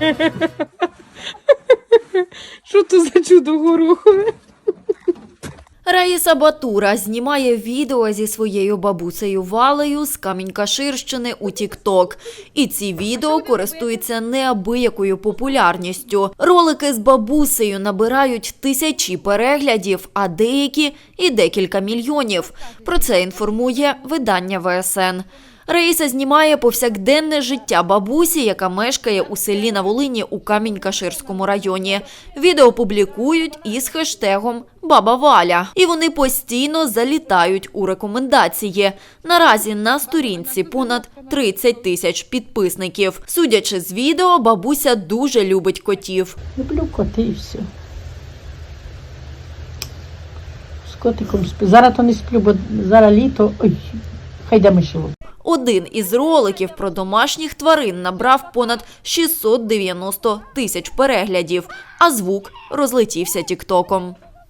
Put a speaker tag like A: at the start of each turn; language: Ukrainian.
A: Що то за чудо горохове?
B: Раїса Батура знімає відео зі своєю бабусею Валею з Камінь-Каширщини у Тік-Ток. І ці відео користуються неабиякою популярністю. Ролики з бабусею набирають тисячі переглядів, а деякі і декілька мільйонів. Про це інформує видання ВСН. Раїса знімає повсякденне життя бабусі, яка мешкає у селі на Волині у Камінь-Каширському районі. Відео публікують із хештегом Баба Валя. І вони постійно залітають у рекомендації. Наразі на сторінці понад 30 тисяч підписників. Судячи з відео, бабуся дуже любить котів.
C: Люблю коти і все. З котиком сплю. Зараз то не сплю, бо зараз літо. Ой, хай йде мишело.
B: Один із роликів про домашніх тварин набрав понад 690 тисяч переглядів, а звук розлетівся тіктоком.